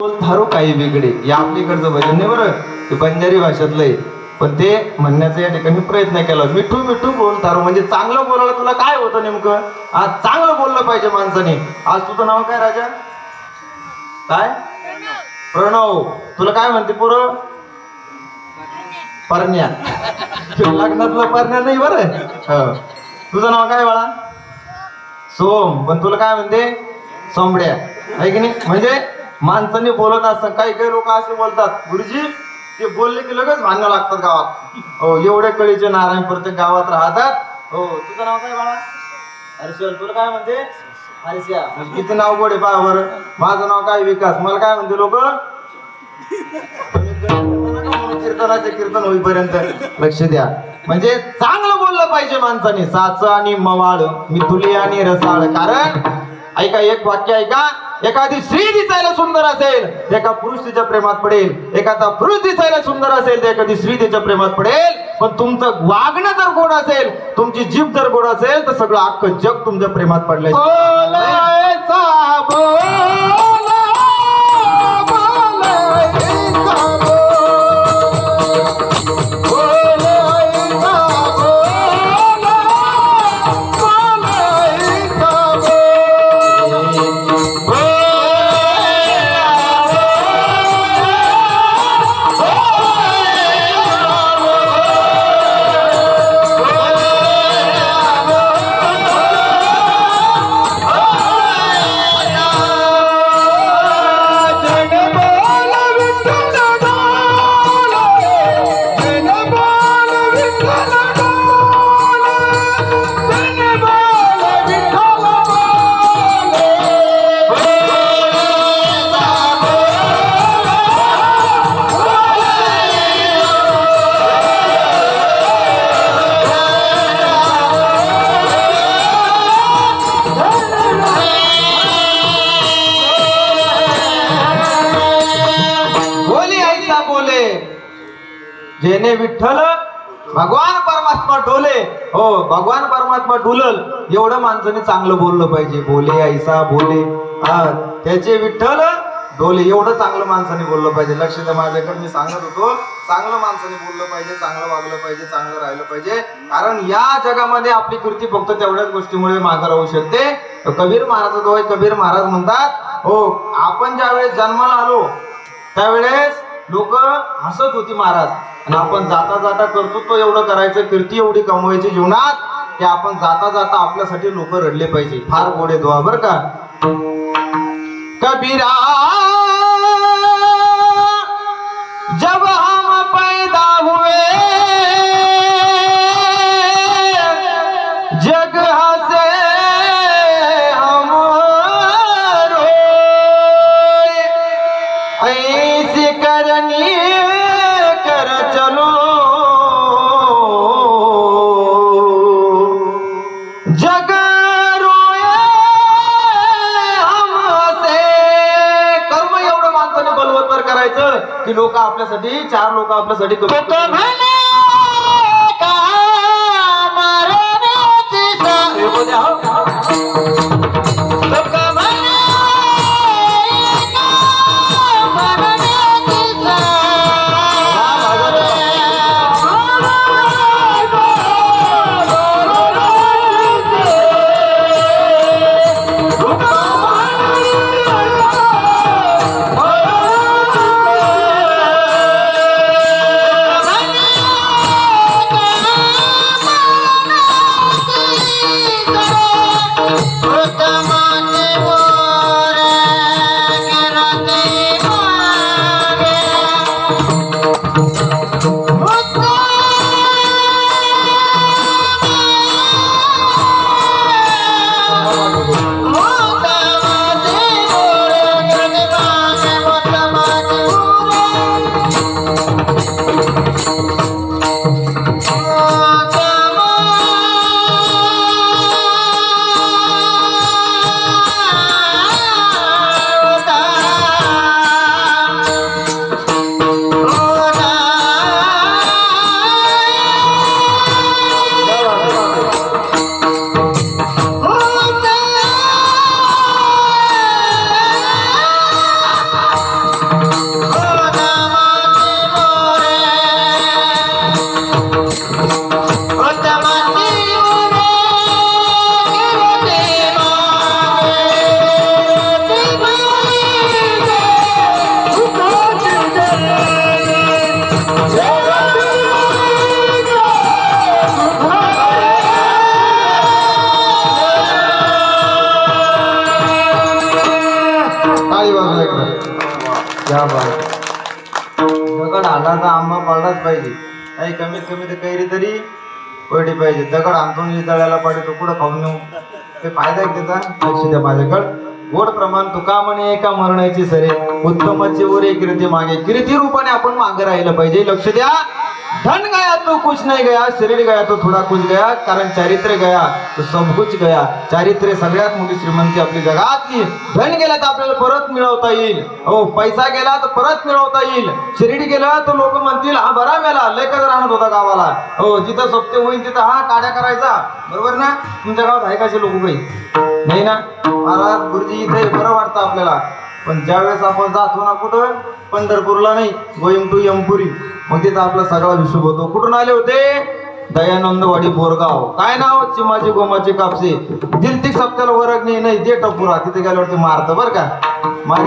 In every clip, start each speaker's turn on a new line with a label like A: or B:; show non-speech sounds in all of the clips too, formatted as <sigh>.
A: थारो काही वेगळे या आपलीकडचं भजन नाही बरं. ते बंजारी भाषेतलं आहे पण ते म्हणण्याचा या ठिकाणी प्रयत्न केला. मिठू मिठू बोल थारो. म्हणजे चांगलं बोलायला तुला काय होतं नेमकं? आज चांगलं बोललं पाहिजे माणसाने. आज तुझं नाव काय राजा? काय? प्रणव. तुला काय म्हणते पोरं? परण्या. लग्नातलं परण्या नाही बरं. हो. तुझं नाव काय बाळा? सोम. पण तुला काय म्हणते? सोमड्या आहे की नाही? म्हणजे? माणसाने बोलत असतात काही काही लोक असे बोलतात गुरुजी ते बोलले की लगेच भांडणं लागतात गावात. हो एवढे कळीचे नारायण प्रत्येक गावात राहतात. हो तुझं नाव काय बाळा? हरिश्वर तुला काय म्हणते? हरिश्या किती नाव गोडे पहा बरं. माझं नाव काय विकास? मला काय म्हणते लोक? कीर्तनाचे कीर्तन होईपर्यंत लक्ष द्या. म्हणजे चांगलं बोललं पाहिजे माणसाने. साच आणि मवाळ मिथुली आणि रसाळ. कारण ऐका एक वाक्य ऐका. एखादी स्त्री दिसायला सुंदर असेल एका पुरुष तिच्या प्रेमात पडेल. एखादा पुरुष दिसायला सुंदर असेल तर एखादी स्त्री तिच्या प्रेमात पडेल. पण तुमचं वागणं जर गोड असेल तुमची जीभ जर गोड असेल तर सगळं अख्खं जग तुमच्या प्रेमात पडलंय. भगवान परमात्मा डुलल एवढं माणसाने चांगलं बोललं पाहिजे. बोले ऐसा बोले. त्याचे विठ्ठल डोले एवढं चांगलं माणसाने बोललं पाहिजे. लक्ष द्या माझ्याकडे मी सांगत होतो चांगलं माणसाने बोललं पाहिजे चांगलं वागलं पाहिजे चांगलं राहिलं पाहिजे. कारण या जगामध्ये आपली कृती फक्त तेवढ्याच गोष्टीमुळे मागे राहू शकते. कबीर महाराज कबीर महाराज म्हणतात हो आपण ज्यावेळेस जन्माला आलो त्यावेळेस लोक हसत होती महाराज. आणि आपण जाता जाता कर्तृत्व एवढं करायचं कीर्ती एवढी कमवायची जीवनात की आपण जाता जाता आपल्यासाठी लोक रडले पाहिजे. फार गोडे धुवा बर का? कबीरा लोक आपल्यासाठी चार लोक आपल्यासाठी या बाय दगड आला तर आंबा पडलाच पाहिजे. काही कमीत कमी तर कैरी तरी पडली पाहिजे. दगड आणतो तळ्याला पडे तो कुठं खाऊन येऊ ते फायदा आहे त्याचा? लक्ष द्या माझ्याकडं. गोड प्रमाण तुका म्हणे एका मरणाची सरे? उत्तमाची वर एक कीर्ती मागे कीर्ती रूपाने आपण मागे राहिलं पाहिजे. लक्ष द्या. धन गया तो कुछ नहीं गया शरीर गया तो थोडा कुछ गया कारण चारित्र्य गया तो सब कुछ गया। चारित्र्य सगळ्यात मोठी श्रीमंती आपली जगातली धन गेला तर आपल्याला परत मिळवता येईल. हो पैसा गेला तर परत मिळवता येईल. शरीर गेला तर लोक म्हणतील हा बरा मेला लय राहत होता गावाला. हो जिथं सोपते होईल तिथं हा काड्या करायचा. बरोबर ना? तुमच्या गावात आहे लोक काही? नाही ना? महाराज गुरुजी इथे बरं वाटतं आपल्याला. पण ज्यावेळेस आपण जातो ना कुठं पंढरपूरला नाही गोईंग टू यमपुरी म्हणजे मग तिथं आपला सगळा हिशोब होतो. कुठून आले होते? दयानंदवाडी बोरगाव. काय नाव? चिमाची गोमाची कापसे. दिलती सप्त्याला वरग नाही नाही दे टपुरा तिथे गेल्यावरती मारतं बर का? मारी-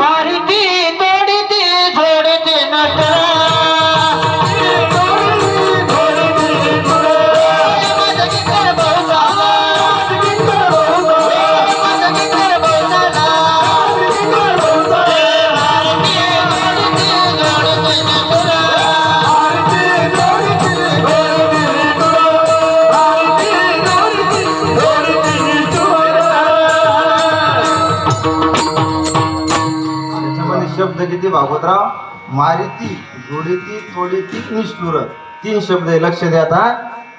B: तोडीती
A: भागवतराव मारिती जोडीती तोडीती निष्ठुर तीन शब्द आहे लक्ष द्या आता.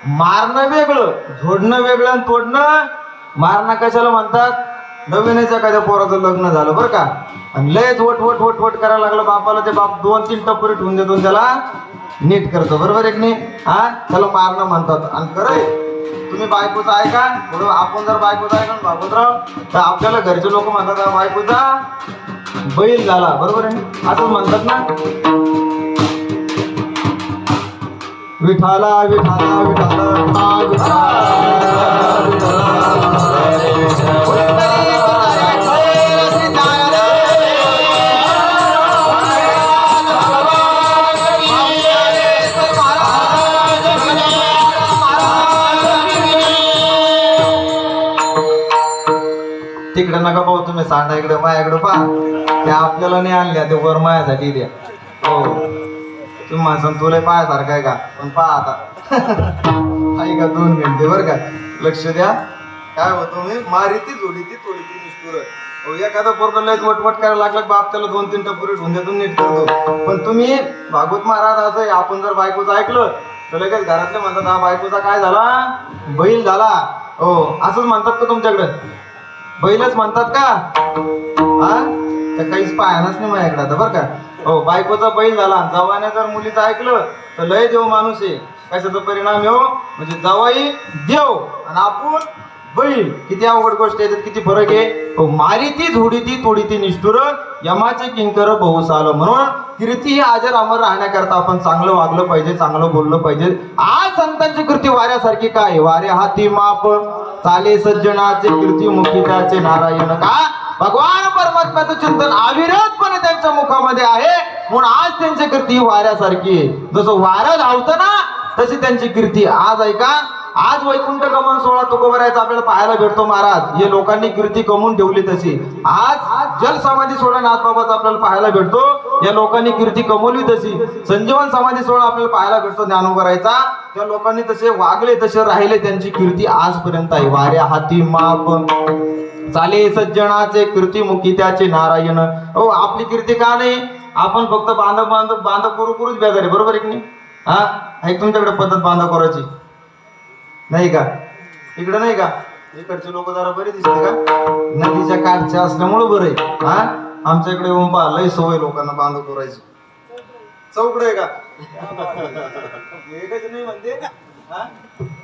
A: मारणं वेगळं झोडणं वेगळं आणि तोडणं. मारणं कशाला म्हणतात? नवीनच एखाद्या पोराचं लग्न झालं बरं का. आणि लयच वट वट वट वट करायला लागलं बापाला ते बाप दोन तीन टप्परी ठेवून देतो त्याला नीट करतो. बरोबर एक नी नाही? हा? त्याला मारणं म्हणतात. आणि खरंय तुम्ही बायकोचं ऐका. थोडं आपण जर बायकोचं ऐका ना भागवतराव तर आपल्याला घरचे लोक म्हणतात बायकोचा बैल झाला बरोबर आहे? असं म्हणतात ना? विठाला विठाला विठाला विठाला. इकडं नका पाहू तुम्ही सांडा इकडे माझ्याकडे पहा. ते आपल्याला नाही आणल्या ते वर मायासाठी द्या. हो. तुम्ही माणसानं तुला पायासारखं आहे का? पण पहा आता. <laughs> ऐका का दोन मिनिटे बरं का? लक्ष द्या. काय होतो मी मारिती थोडी ती निष्ठुर. हो एखादा पोरगा लय वटवट करायला लागला बाप त्याला दोन तीन टप्पुरी ठेवून देतो नीट करतो. पण तुम्ही भागवत महाराज असं आपण जर बायकोचं ऐकलं तर लगेच घरातले म्हणतात हा बायकोचा काय झाला? बैल झाला. हो असंच म्हणतात का तुमच्याकडे? बैलच म्हणतात का? हा? तर काहीच पाहायलाच नाही माझ्याकडे आता बरं का? हो बायकोचा बैल झाला. जवाने जर मुलीचं ऐकलं तर लय देव माणूस आहे. कशाचा परिणाम येऊ हो? म्हणजे जवाई देव. आणि आपण बैल किती अवघड गोष्ट आहे किती फरक आहे? मारी ती हो ती तोडी ती निष्ठुर यमाचे किंकर बहुस आलं म्हणून कीर्ती ही आजर अमर राहण्याकरता आपण चांगलं वागलं पाहिजे चांगलं बोललं पाहिजे. आज संतांची कृती वाऱ्यासारखी काय? वारे हाती माप. चाले सज्जनाचे कीर्ती मुखिताचे नारायण का? भगवान परमात्म्याचं चिंतन अविरतपणे त्यांच्या मुखामध्ये आहे. म्हणून आज त्यांची कीर्ती वाऱ्यासारखी आहे. जसं वारं धावतं ना तशी त्यांची कीर्ती आज ऐका आज वैकुंठ गमन सोहळा तुकोबरायचा आपल्याला पाहायला भेटतो महाराज. हे लोकांनी कीर्ती कमवून ठेवली तशी. आज जल समाधी सोहळा नाथबाबाचा आपल्याला पाहायला भेटतो. या लोकांनी कीर्ती कमवली तशी. संजीवन समाधी सोहळा आपल्याला पाहायला भेटतो ज्ञानोबरायचा. त्या लोकांनी तसे वागले तसे राहिले त्यांची कीर्ती आजपर्यंत आहे. वाऱ्या हाती माप चाले सज्जनाचे कीर्तिमुखी त्याचे नारायण. हो आपली कीर्ती का नाही? आपण फक्त बांधव बांधव बांधव करू करूच बेजारे बरोबर आहे की नाही? हा? एक तुमच्याकडे पद्धत बांधव करायची नाही का? इकडे नाही का? इकडचे लोक जरा बरे दिसते का? नदीच्या काठच्या असल्यामुळं बरं आहे. हा? आमच्या इकडे येऊन पहा लय सवय लोकांना बांध करायची. चौकड आहे का? एकच नाही म्हणते. हा?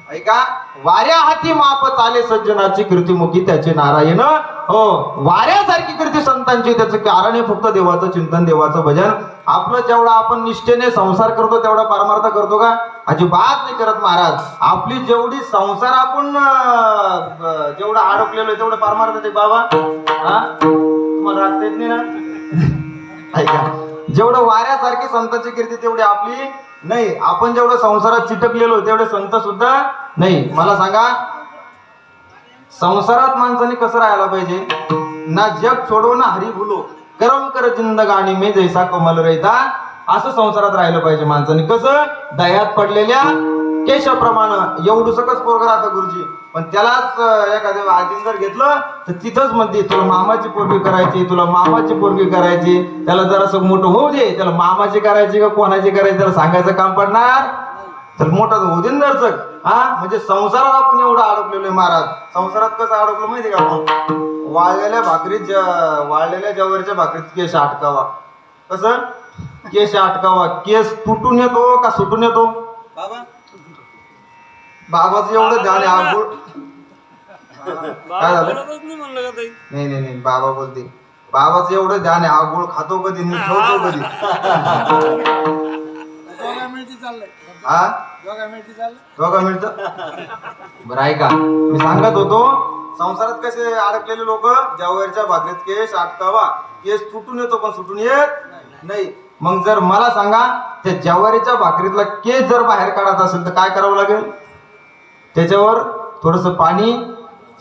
A: ऐका वाऱ्या हाती माप चाले सज्जनाची कीर्तिमुखी त्याचे नारायण. हो वाऱ्यासारखी कीर्ती संतांची त्याचं कारण आहे फक्त देवाचं चिंतन देवाचं भजन. आपलं जेवढा आपण निष्ठेने संसार करतो तेवढा परमार्थ करतो का? अजिबात नाही करत महाराज. आपली जेवढी संसार आपण जेवढा जेवढं अडकलेलो आहे तेवढं परमार्थ ते बाबा. हा? तुम्हाला राखता येत नाही ना? ऐका जेवढं वाऱ्यासारखी संतांची कीर्ती तेवढी आपली नाही आपण जेवढं संसारात चिटकलेलो तेवढे संत सुद्धा नाही. मला सांगा संसारात माणसाने कसं राहायला पाहिजे? ना जग छोडो ना हरी भुलो. करम कर जिंदगाणी मे जैसा कमल रहिता. असं संसारात राहिलं पाहिजे माणसाने. कसं? दह्यात पडलेल्या केशाप्रमाणे एवढं सकस पोरग राहतं गुरुजी. पण त्यालाच एखाद्या आजीन जर घेतलं तर तिथंच म्हणते तुला मामाची पोरगी करायची तुला मामाची पोरगी करायची. त्याला जरासं मोठं होऊ दे. त्याला मामाची करायची का कोणाची करायची त्याला सांगायचं काम पडणार? तर मोठा होऊ दे ना हा? म्हणजे संसारात आपण एवढं अडकलेलो आहे महाराज. संसारात कसं अडकलो माहिती का आपण? वाळलेल्या भाकरीत वाळलेल्या जवारीच्या भाकरीत केस अटकावा. कसं? केस अटकावा. केस तुटून येतो का सुटून येतो? बाबाचं एवढं ध्यान आहे आंघोळ. काय झालं? नाही नाही नाही बाबा बोलते. बाबाचं एवढं ध्यान आहे आगोळ खातो कधी नीट ठेवतो कधी? हा? दोघा मिळत? बरं ऐका. मी सांगत होतो संसारात कसे अडकलेले लोक? जवारीच्या भाकरीत केस अटकावा केस तुटून येतो पण सुटून येत नाही. मग जर मला सांगा त्या जवारीच्या भाकरीतला केस जर बाहेर काढायचा असेल तर काय करावं लागेल? त्याच्यावर थोडस पाणी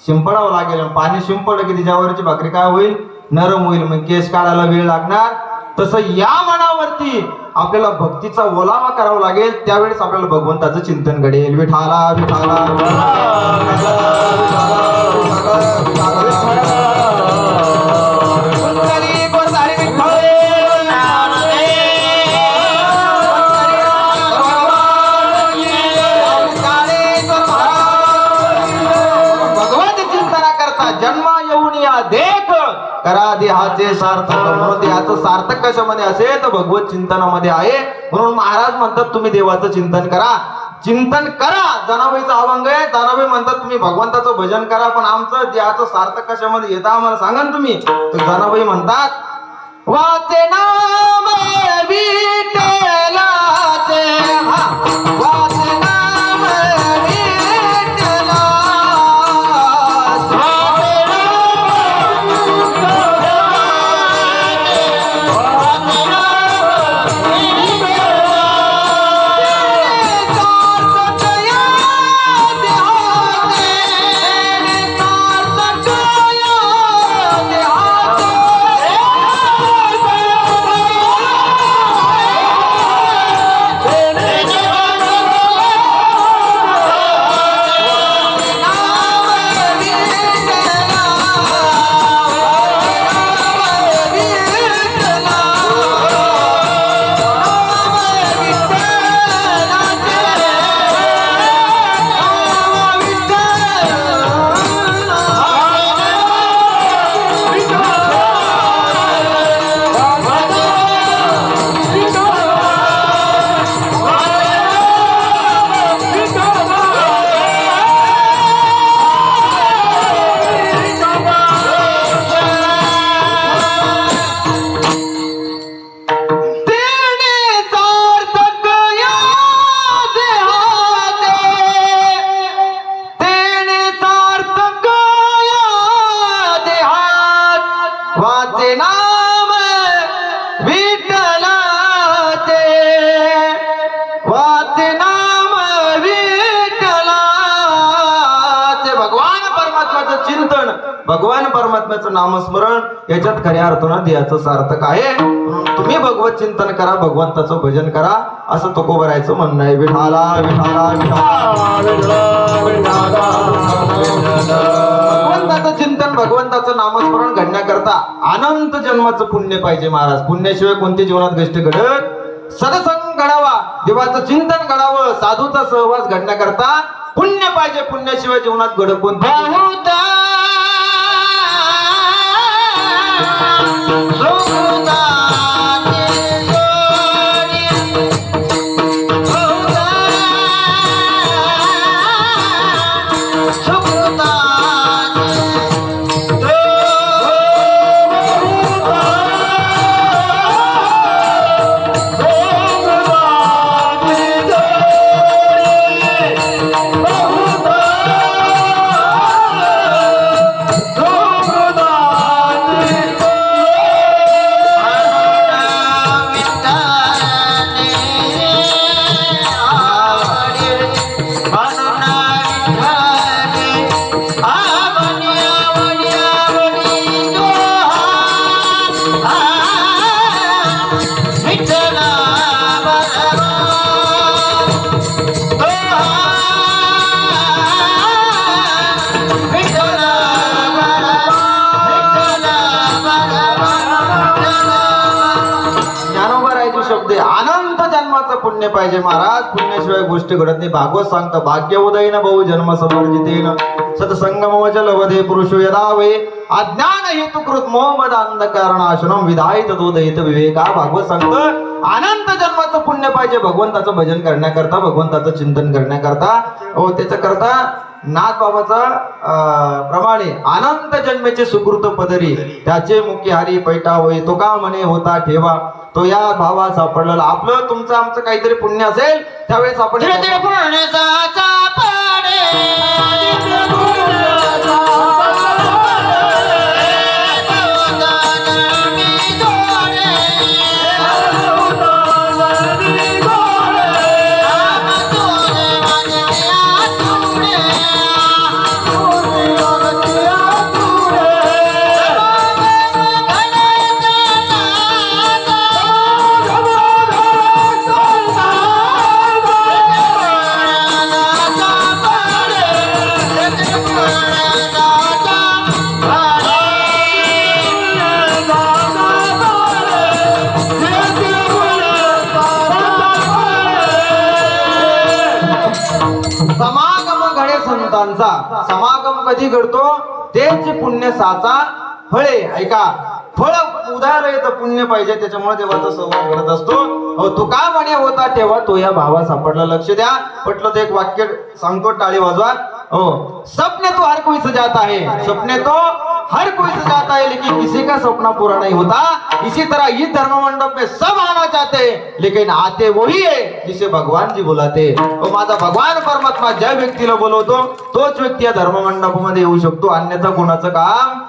A: शिंपडावं लागेल. पाणी शिंपडलं की त्याच्यावरची भाकरी काय होईल? नरम होईल. मग केस काढायला वेळ लागणार. तसं या मनावरती आपल्याला भक्तीचा ओलावा करावा लागेल. त्यावेळेस आपल्याला भगवंताचं चिंतन घडेल. विठाला विठाला. करा देहाचे सार्थक म्हणून देहाचं सार्थक कशामध्ये असेल? तर भगवत चिंतनामध्ये आहे. म्हणून महाराज म्हणतात तुम्ही देवाचं चिंतन करा. चिंतन करा. जनाबाईचा अभंग आहे. जनाबाई म्हणतात तुम्ही भगवंताचं भजन करा. पण आमचं देहाचं सार्थक कशामध्ये येतं आम्हाला सांगा ना तुम्ही. तर जनाबाई म्हणतात वाचे नाम विठ्ठलाचे. हा. परमात्म्याचं नामस्मरण याच्यात खऱ्या अर्थानं ध्येयाचं सार्थक आहे. तुम्ही भगवत चिंतन करा भगवंताचं भजन करा असं तुकोबरायचं म्हणणं आहे. विठाला विठाला विठाला. भगवंताचं चिंतन भगवंताचं नामस्मरण घडण्याकरता अनंत जन्माचं पुण्य पाहिजे महाराज. पुण्याशिवाय कोणत्या जीवनात गोष्ट घडत? सदसंग घडावा देवाचं चिंतन घडावं साधूचा सहवास घडण्याकरता पुण्य पाहिजे. पुण्याशिवाय जीवनात घडत कोणत्या 孙悟空 पुण्य पाहिजे महाराज. पुण्याशिवाय गोष्टी घडत नाही. भागवत सांगतं भाग्य उदयन भाऊ जन्म समर्जितेन सत्संगम जलवधे पुरुषो यदा वे अज्ञान हेतुकृत मोहमद अंधकारणाशनम विधायित दोदयित विवेका. भागवत सांगतं अनंत जन्माचं पुण्य पाहिजे. भगवंताचं भजन करण्याकरता भगवंताचं चिंतन करण्याकरता. हो त्याच्या करता नाथ बाबाचा अं, प्रमाणे अनंत जन्मेचे सुकृत पदरी. त्याचे मुख्य हरी पैटा होई तो का म्हणे होता ठेवा. तो या भावा सापडलेला. आपलं तुमचं आमचं काहीतरी पुण्य असेल त्यावेळेस आपण कधी घडतो? तेच पुण्य साचा फळे. ऐका फळ उदार येतं पुण्य पाहिजे त्याच्यामुळे देवाचा संवाद घडत असतो. तो का म्हणे होता तेव्हा? तो या भावा सापडला. लक्ष द्या. पटलं तर एक वाक्य सांगतो टाळी वाजवा. हो सपने तो हर कोई सजाता है सपने तो हर कोई सजाता है लेकिन किसी का सपना पूरा नहीं होता। इसी तरह ये धर्म मंडप में सब आना चाहते हैं लेकिन आते वही है जिसे भगवान जी बुलाते तो माझा भगवान परमात्मा ज्या व्यक्तीला बोलवतो तोच व्यक्ती या धर्म मंडपामध्ये येऊ शकतो अन्यथा कोणाचं काम?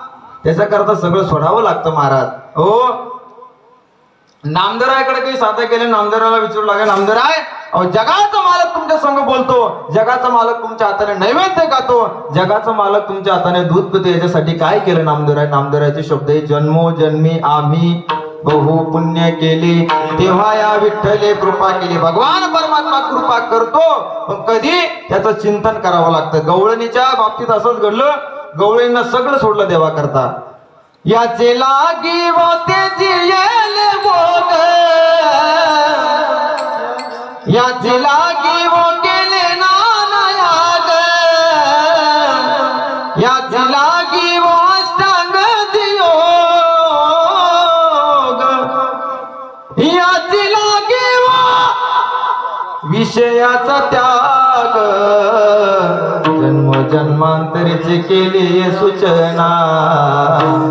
A: त्याच्याकरता सगळं सोडावं लागतं महाराज। हो नामदराकडे काही साध्य केले नामदाराला विचारू लागेल नामदराय जगाचा मालक तुमच्या संग बोलतो जगाचा मालक तुमच्या हाताने नैवेद्य खातो जगाचा मालक तुमच्या हाताने दूध पितो याच्यासाठी काय केलं नामदराय नामदराचे शब्द हे जन्मो जन्मी आम्ही बहु पुण्य केले तेव्हा या विठ्ठले कृपा केली. भगवान परमात्मा कृपा करतो पण कधी? त्याचं चिंतन करावं लागतं. गवळणीच्या बाबतीत असंच घडलं गवळींना सगळं सोडलं देवा करता याचे लागी वाते जियेल भोग याचे लागी जन्मांतरीची केली सूचना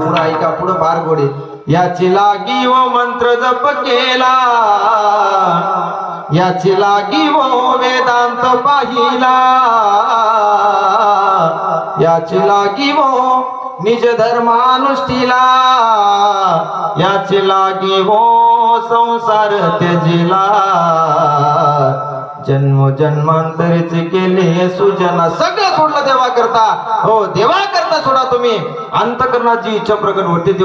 A: पुढं ऐका पुढं फार गोडे. याची लागी व मंत्र जप केला. याची लागी व वेदांत पाहिला. याची लागी व निज धर्मानुष्ठीला. याची लागी वो संसार त्यजिला. जन्म जन्मांतरीचे केले सुजना सगळं सोडलं देवा करता हो देवा करता सोडा तुम्ही. अंतकरणाची इच्छा प्रकट होते देव